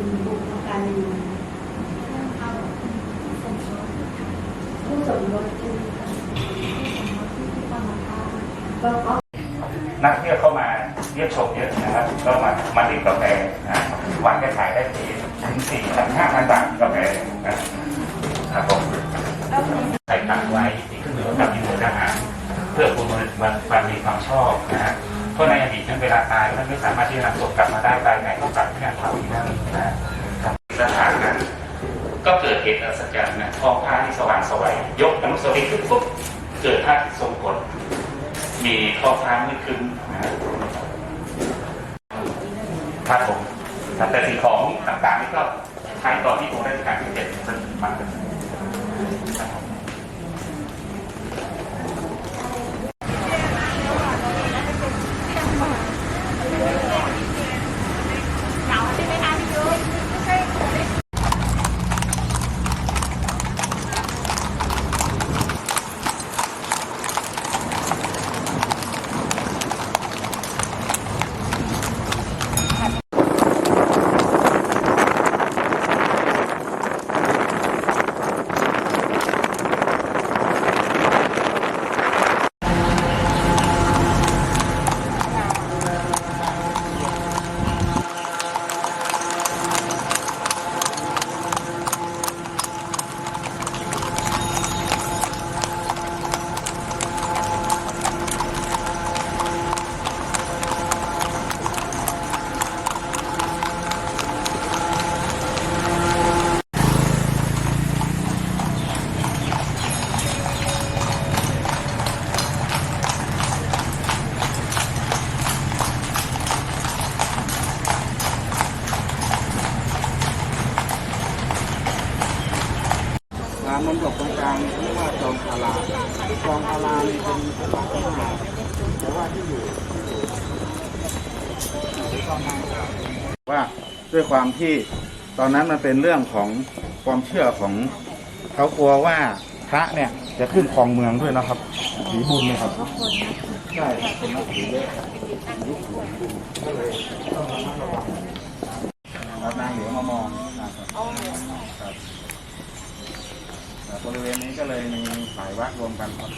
็นบุพการีผู้สมรสใช่ไหมคะก็นักเที่ยวเข้ามาเยี่ยมชมเยอะนะครับ ก็มามาดื่มกาแฟนะวันก็ขายได้สี่ถึงสี่ถึงห้าพันบาทกาแฟนะครับผมใส่ตังไว้ที่ขึ้นอยู่กับยินดีอาหารเพื่อคุณมันมันมีความชอบนะฮะ ราะในอดีตนั้นเวลาตายมันไม่สามารถที่จะนำศพกลับมาได้ตายไหนต้องกลับที่งานเผาที่นั่นนะครับสถานนั้นก็เกิดเหตุอัศจรรย์นะท้องฟ้าที่สว่างสวยยกอนุสาวรีย์ขึ้นปุ๊บเกิดภาพที่ทรงกฎมีท้องฟ้ามืดครึ้มนะครับผมแต่สิ่งของต่างๆนี่ก็ใช้ตอนที่ผมได้การที่เจ็ดมันมันครับผม งามันจบตรงกลางเรียกว่าจองคาราจองคารานี่เป็นภาษาพม่าแต่ว่าที่อยู่ว่าด้วยความที่ตอนนั้นมันเป็นเรื่องของความเชื่อของเขากลัวว่าพระเนี่ยจะขึ้นครองเมืองด้วยนะครับผีบุญนะครับใช่เป็นนักผีเยอะก็เลยต้องระมัดระวังเอานางเหลืองมามองนะครับ ครับ บริเวณนี้ก็เลยมีสายวัดรวมกันครับ